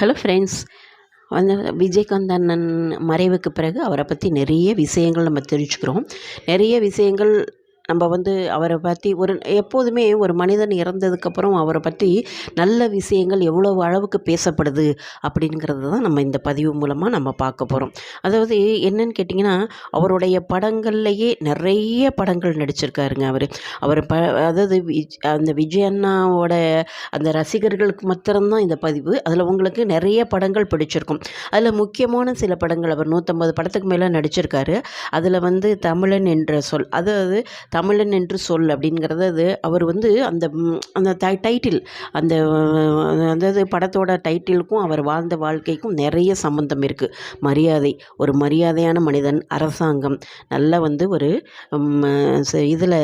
Hello friends. வந்து விஜயகாந்த் அண்ணன் மறைவுக்கு பிறகு அவரை பற்றி நிறைய விஷயங்கள் நம்ம தெரிஞ்சுக்கிறோம். நிறைய விஷயங்கள் நம்ம வந்து அவரை பற்றி ஒரு எப்போதுமே ஒரு மனிதன் இறந்ததுக்கப்புறம் அவரை பற்றி நல்ல விஷயங்கள் எவ்வளோ அளவுக்கு பேசப்படுது அப்படிங்கிறது தான் நம்ம இந்த பதிவு மூலமாக நம்ம பார்க்க போகிறோம் அதாவது என்னன்னு கேட்டிங்கன்னா அவருடைய படங்கள்லையே நிறைய படங்கள் நடிச்சிருக்காருங்க அவர். அவர் ப அதாவது அந்த விஜய் அண்ணாவோட அந்த ரசிகர்களுக்கு மாத்திரம்தான் இந்த பதிவு. அதில் உங்களுக்கு நிறைய படங்கள் பிடிச்சிருக்கும். அதில் முக்கியமான சில படங்கள் அவர் நூற்றம்பது படத்துக்கு மேலே நடிச்சிருக்காரு. அதில் வந்து தமிழன் என்ற சொல் அதாவது தமிழன் என்று சொல் அப்படிங்கிறது அது. அவர் வந்து அந்த அந்த ட டைட்டில் அந்த அதாவது படத்தோட டைட்டிலுக்கும் அவர் வாழ்ந்த வாழ்க்கைக்கும் நிறைய சம்மந்தம் இருக்குது மரியாதை ஒரு மரியாதையான மனிதன் அரசாங்கம் நல்ல வந்து ஒரு இதில்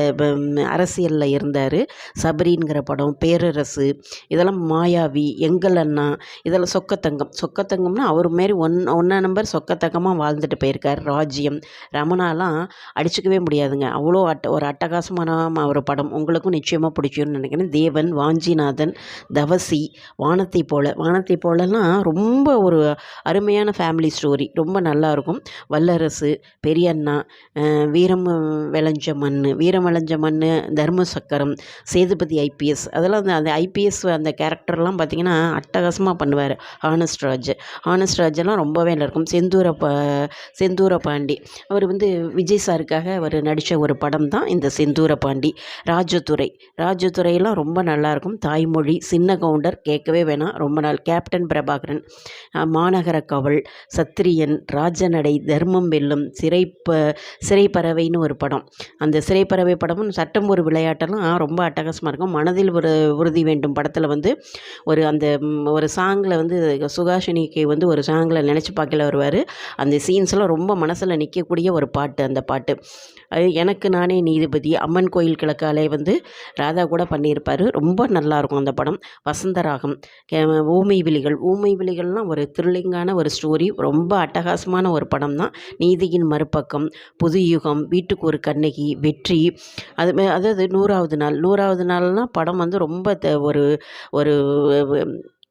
அரசியலில் இருந்தார். சபரிங்கிற படம் பேரரசு இதெல்லாம் மாயாவி எங்கள் அண்ணா இதெல்லாம் சொக்கத்தங்கம். சொக்கத்தங்கம்னா அவர் மாரி ஒன் ஒன்றா நம்பர் சொக்கத்தங்கமாக வாழ்ந்துட்டு போயிருக்கார். ராஜ்யம் ரமணாலாம் அடிச்சுக்கவே முடியாதுங்க. அவ்வளோ அட்ட ஒரு அட்டகாசமான ஒரு படம். உங்களுக்கும் நிச்சயமாக பிடிக்கும்னு நினைக்கிறேன். தேவன் வாஞ்சிநாதன் தவசி வானத்தை போல. வானத்தை போலலாம் ரொம்ப ஒரு அருமையான ஃபேமிலி ஸ்டோரி ரொம்ப நல்லாயிருக்கும் வல்லரசு பெரியண்ணா வீரம் விளைஞ்ச மண் வீரம் விளைஞ்ச மண் தர்ம சக்கரம் சேதுபதி ஐபிஎஸ் அதெல்லாம் அந்த அந்த ஐபிஎஸ் அந்த கேரக்டர்லாம் பார்த்திங்கன்னா அட்டகாசமாக பண்ணுவார். ஹானஸ்ட் ராஜ். ஹானஸ்ட் ராஜெல்லாம் ரொம்பவே நல்லாயிருக்கும் செந்தூர ப செந்தூர பாண்டி அவர் வந்து விஜய் சாருக்காக அவர் நடித்த ஒரு படம் தான் இந்த செந்தூரபாண்டி ராஜதுரை. ராஜதுரையெல்லாம் ரொம்ப நல்லாயிருக்கும். தாய்மொழி சின்ன கவுண்டர் கேட்கவே வேணாம். ரொம்ப நாள். கேப்டன் பிரபாகரன் மாநகர கவல் சத்திரியன் ராஜநடை தர்மம் வெல்லும் சிறை ப சிறைப்பறவைன்னு ஒரு படம். அந்த சிறைப்பறவை படமும் சட்டம் ஒரு விளையாட்டெல்லாம் ரொம்ப அட்டகாசமாக இருக்கும். மனதில் ஒரு உறுதி வேண்டும். படத்தில் வந்து ஒரு அந்த ஒரு சாங்கில் வந்து சுகாஷினிக்கு வந்து ஒரு சாங்கில் நினச்சி பார்க்கல வருவார். அந்த சீன்ஸ்லாம் ரொம்ப மனசில் நிற்கக்கூடிய ஒரு பாட்டு அந்த பாட்டு. எனக்கு நானே நீ நீதிபதி அம்மன் கோயில் கிழக்காலே வந்து ராதா கூட பண்ணியிருப்பார். ரொம்ப நல்லாயிருக்கும் அந்த படம். வசந்தராகம் ஊமை விழிகள். ஊமை விழிகள்லாம் ஒரு த்ரில்லிங்கான ஒரு ஸ்டோரி ரொம்ப அட்டகாசமான ஒரு படம் தான் நீதியின் மறுபக்கம் புது யுகம் வீட்டுக்கு ஒரு கண்ணகி வெற்றி. அது அதாவது நூறாவது நாள். நூறாவது நாள்னால் படம் வந்து ரொம்ப ஒரு ஒரு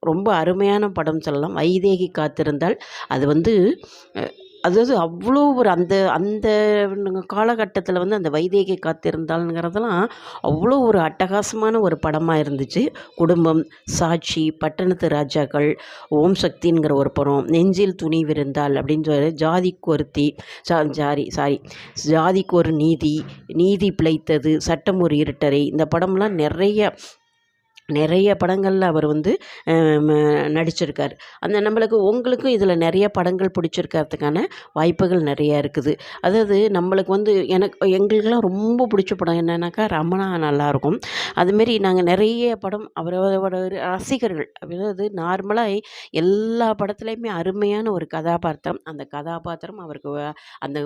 ரொம்ப அருமையான படம் சொல்லலாம். வைதேகி காத்திருந்தால் அது வந்து அதாவது அவ்வளோ ஒரு அந்த அந்த காலகட்டத்தில் வந்து அந்த வைதேகி காத்திருந்தாளுங்கிறதெல்லாம் அவ்வளோ ஒரு அட்டகாசமான ஒரு படமாக இருந்துச்சு. குடும்பம் சாட்சி பட்டணத்து ராஜாக்கள் ஓம் சக்திங்கிற ஒரு படம் நெஞ்சில் துணி விருந்தால் அப்படின்னு சொல்லி ஜாதிக்கு ஒருத்தி சா ஜாரி சாரி ஜாதிக்கு ஒரு நீதி நீதி பிழைத்தது சட்டம் ஒரு இருட்டரை இந்த படம்லாம் நிறைய நிறைய படங்களில் அவர் வந்து நடிச்சிருக்கார். அந்த நம்மளுக்கு உங்களுக்கும் இதில் நிறைய படங்கள் பிடிச்சிருக்கிறதுக்கான வாய்ப்புகள் நிறையா இருக்குது. அதாவது நம்மளுக்கு வந்து எனக்கு எங்களுக்கெல்லாம் ரொம்ப பிடிச்ச படம் என்னென்னாக்கா ரமணா நல்லாயிருக்கும் அதுமாரி நாங்கள் நிறைய படம் அவரோட ரசிகர்கள் அதாவது நார்மலாக எல்லா படத்துலையுமே அருமையான ஒரு கதாபாத்திரம். அந்த கதாபாத்திரம் அவருக்கு அந்த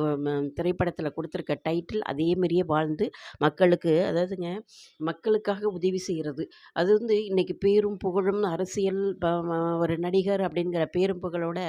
திரைப்படத்தில் கொடுத்துருக்க டைட்டில் அதே மாதிரியே வாழ்ந்து மக்களுக்கு அதாவதுங்க மக்களுக்காக உதவி செய்கிறது அது அது வந்து இன்றைக்கி பேரும் புகழும் அரசியல் ஒரு நடிகர் அப்படிங்கிற பேரும் புகழோட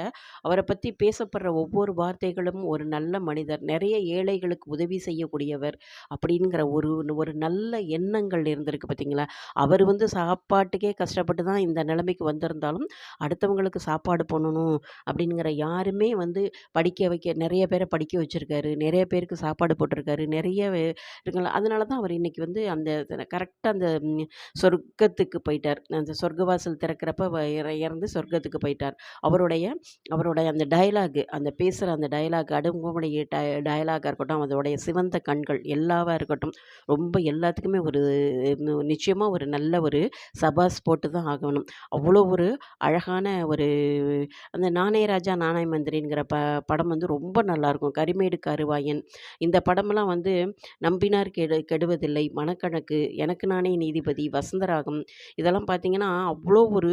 அவரை பற்றி பேசப்படுற ஒவ்வொரு வார்த்தைகளும் ஒரு நல்ல மனிதர். நிறைய ஏழைகளுக்கு உதவி செய்யக்கூடியவர் அப்படிங்கிற ஒரு ஒரு நல்ல எண்ணங்கள் இருந்திருக்கு பார்த்தீங்களா? அவர் வந்து சாப்பாட்டுக்கே கஷ்டப்பட்டு தான் இந்த நிலைமைக்கு வந்திருந்தாலும் அடுத்தவங்களுக்கு சாப்பாடு பண்ணணும் அப்படிங்கிற யாருமே வந்து படிக்க வைக்க நிறைய பேரை படிக்க வச்சுருக்காரு. நிறைய பேருக்கு சாப்பாடு போட்டிருக்காரு. நிறைய இருக்குங்களா அதனால தான் அவர் இன்றைக்கி வந்து அந்த கரெக்டாக அந்த சொர்க்க சொர்க்கத்துக்கு போயிட்டார். அந்த சொர்க்கவாசல் திறக்கிறப்ப இறந்து சொர்க்கத்துக்கு போயிட்டார். அவருடைய அவருடைய அந்த டயலாகு அந்த பேசுகிற அந்த டயலாக் அடுங்குமுடைய ட டயலாகாக இருக்கட்டும் அதோடைய சிவந்த கண்கள் எல்லாவாக இருக்கட்டும் ரொம்ப எல்லாத்துக்குமே ஒரு நிச்சயமாக ஒரு நல்ல ஒரு சபாஸ் போட்டு தான் ஆகணும். அவ்வளோ ஒரு அழகான ஒரு அந்த நாணய ராஜா நாணய மந்திரிங்கிற ப படம் வந்து ரொம்ப நல்லாயிருக்கும். கரிமேடு கருவாயன் இந்த படமெல்லாம் வந்து நம்பினார் கெடு கெடுவதில்லை. மனக்கணக்கு எனக்கு நானே நீதிபதி வசந்தராகம் இதெல்லாம் பார்த்திங்கன்னா அவ்வளோ ஒரு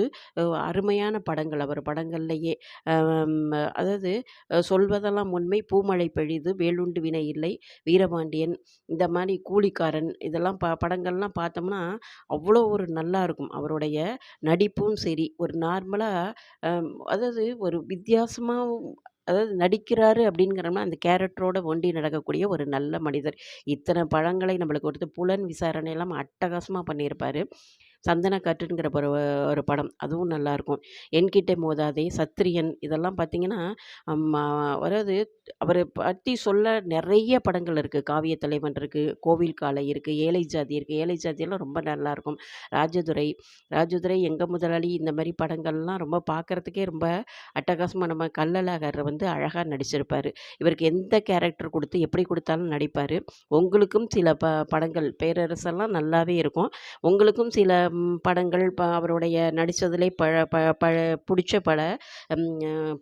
அருமையான படங்கள். அவர் படங்கள்லையே அதாவது சொல்வதெல்லாம் உண்மை. பூமழை பெழிது வேலுண்டு வினை இல்லை. வீரபாண்டியன் இந்த மாதிரி கூலிக்காரன் இதெல்லாம் ப படங்கள்லாம் பார்த்தோம்னா அவ்வளோ ஒரு நல்லா இருக்கும். அவருடைய நடிப்பும் சரி ஒரு நார்மலாக அதாவது ஒரு வித்தியாசமாக அதாவது நடிக்கிறாரு அப்படிங்கிறோம்னா அந்த கேரக்டரோட ஒண்டி நடக்கக்கூடிய ஒரு நல்ல மனிதர். இத்தனை பழங்களை நம்மளுக்கு கொடுத்து புலன் விசாரணையெல்லாம் அட்டகாசமாக பண்ணியிருப்பார். சந்தன காற்றுங்கிற ஒரு ஒரு படம். அதுவும் நல்லாயிருக்கும் என்கிட்ட மோதாதே சத்திரியன் இதெல்லாம் பார்த்திங்கன்னா அதாவது அவரை பற்றி சொல்ல நிறைய படங்கள் இருக்குது காவிய தலைவன் இருக்குது கோவில் காலை இருக்குது ஏழை ஜாதி இருக்குது ஏழை ஜாதியெல்லாம் ரொம்ப நல்லாயிருக்கும் ராஜதுரை ராஜதுரை எங்கள் முதலாளி இந்த மாதிரி படங்கள்லாம் ரொம்ப பார்க்குறதுக்கே ரொம்ப அட்டகாசமாக நம்ம கல்லலாகர் வந்து அழகாக நடிச்சிருப்பார். இவருக்கு எந்த கேரக்டர் கொடுத்து எப்படி கொடுத்தாலும் நடிப்பார். உங்களுக்கும் சில ப படங்கள் பேரரசெல்லாம் நல்லாவே இருக்கும். உங்களுக்கும் சில படங்கள் ப அவருடைய நடித்ததுலே ப ப ப பிடிச்ச பல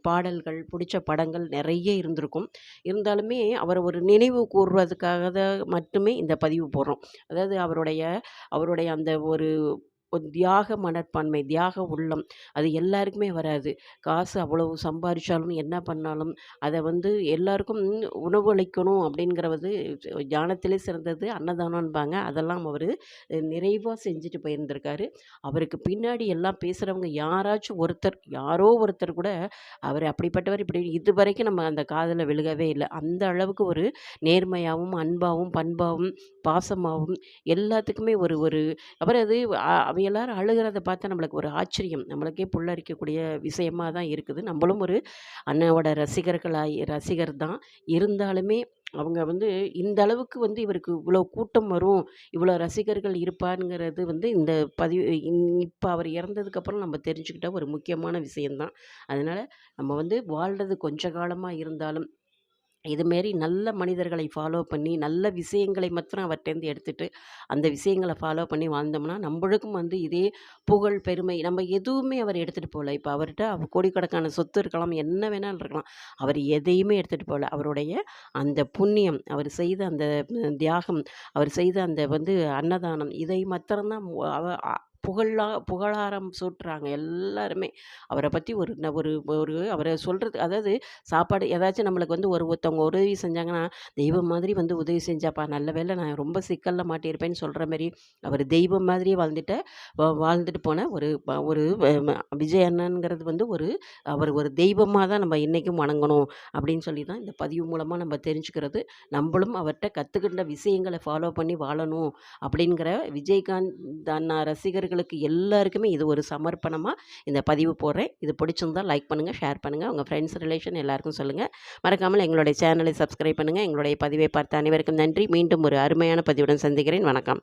பாடல்கள் பிடிச்ச படங்கள் நிறைய இருந்திருக்கும். இருந்தாலுமே அவரை ஒரு நினைவு கூர்வதுக்காக மட்டுமே இந்த பதிவு போடுறோம். அதாவது அவருடைய அவருடைய அந்த ஒரு ஒரு தியாக மனப்பான்மை தியாக உள்ளம் அது எல்லாருக்குமே வராது. காசு அவ்வளவு சம்பாதிச்சாலும் என்ன பண்ணாலும் அதை வந்து எல்லாருக்கும் உணவு அளிக்கணும் அப்படிங்கிறது ஞானத்திலே சிறந்தது அன்னதானம்பாங்க. அதெல்லாம் அவர் நிறைவாக செஞ்சுட்டு போயிருந்திருக்காரு. அவருக்கு பின்னாடி எல்லாம் பேசுகிறவங்க யாராச்சும் ஒருத்தர் யாரோ ஒருத்தர் கூட அவர் அப்படிப்பட்டவர் இப்படி இது வரைக்கும் நம்ம அந்த காதில் விழுகவே இல்லை. அந்த அளவுக்கு ஒரு நேர்மையாகவும் அன்பாகவும் பண்பாகவும் பாசமாகவும் எல்லாத்துக்குமே ஒரு ஒரு அப்புறம் அது அவ எல்லாரும் அழுகிறத பார்த்தா நம்மளுக்கு ஒரு ஆச்சரியம். நம்மளுக்கே புல்லரிக்கக்கூடிய விஷயமாக தான் இருக்குது. நம்மளும் ஒரு அண்ணாவோட ரசிகர்களாய் ரசிகர் தான். இருந்தாலுமே அவங்க வந்து இந்த அளவுக்கு வந்து இவருக்கு இவ்வளோ கூட்டம் வரும் இவ்வளோ ரசிகர்கள் இருப்பாருங்கிறது வந்து இந்த பதிவு இப்போ அவர் இறந்ததுக்கப்புறம் நம்ம தெரிஞ்சுக்கிட்ட ஒரு முக்கியமான விஷயந்தான் அதனால் நம்ம வந்து வாழ்கிறது கொஞ்ச காலமாக இருந்தாலும் இதுமாரி நல்ல மனிதர்களை ஃபாலோ பண்ணி நல்ல விஷயங்களை மாத்திரம் அவர்கிட்டேருந்து எடுத்துகிட்டு அந்த விஷயங்களை ஃபாலோ பண்ணி வாழ்ந்தோம்னா நம்மளுக்கும் வந்து இதே புகழ் பெருமை நம்ம எதுவுமே அவர் எடுத்துகிட்டு போகல இப்போ அவர்கிட்ட அவர் கோடிக்கணக்கான சொத்து இருக்கலாம் என்ன வேணாலும் இருக்கலாம். அவர் எதையுமே எடுத்துகிட்டு போகல அவருடைய அந்த புண்ணியம் அவர் செய்த அந்த தியாகம் அவர் செய்த அந்த வந்து அன்னதானம் இதை மாத்திரம்தான் அவ புகழா புகழாரம் சூட்டுறாங்க எல்லாருமே. அவரை பற்றி ஒரு ஒரு ஒரு அவரை சொல்கிறது அதாவது சாப்பாடு ஏதாச்சும் நம்மளுக்கு வந்து ஒரு ஒருத்தவங்க உதவி செஞ்சாங்கன்னா தெய்வம் மாதிரி வந்து உதவி செஞ்சாப்பா நல்ல வேலை நான் ரொம்ப சிக்கலில் மாட்டியிருப்பேன்னு சொல்கிற மாதிரி அவர் தெய்வம் மாதிரியே வாழ்ந்துட்ட வாழ்ந்துட்டு போன ஒரு ஒரு விஜய் அண்ணனுங்கிறது வந்து ஒரு அவர் ஒரு தெய்வமாக தான் நம்ம இன்றைக்கும் வணங்கணும் அப்படின்னு சொல்லி தான் இந்த பதிவு மூலமாக நம்ம தெரிஞ்சுக்கிறது. நம்மளும் அவர்கிட்ட கற்றுக்கிட்ட விஷயங்களை ஃபாலோ பண்ணி வாழணும் அப்படிங்கிற விஜயகாந்த் அண்ணா ரசிகர்கள் உங்களுக்கு எல்லாருக்குமே இது ஒரு சமர்ப்பணமாக இந்த பதிவு போடுறேன். இது பிடிச்சிருந்தால் லைக் பண்ணுங்கள் ஷேர் பண்ணுங்கள் உங்கள் ஃப்ரெண்ட்ஸ் ரிலேஷன் எல்லாருக்கும் சொல்லுங்கள் மறக்காமல் எங்களுடைய சேனலை சப்ஸ்கிரைப் பண்ணுங்கள் எங்களுடைய பதிவை பார்த்த அனைவருக்கும் நன்றி. மீண்டும் ஒரு அருமையான பதிவுடன் சந்திக்கிறேன். வணக்கம்.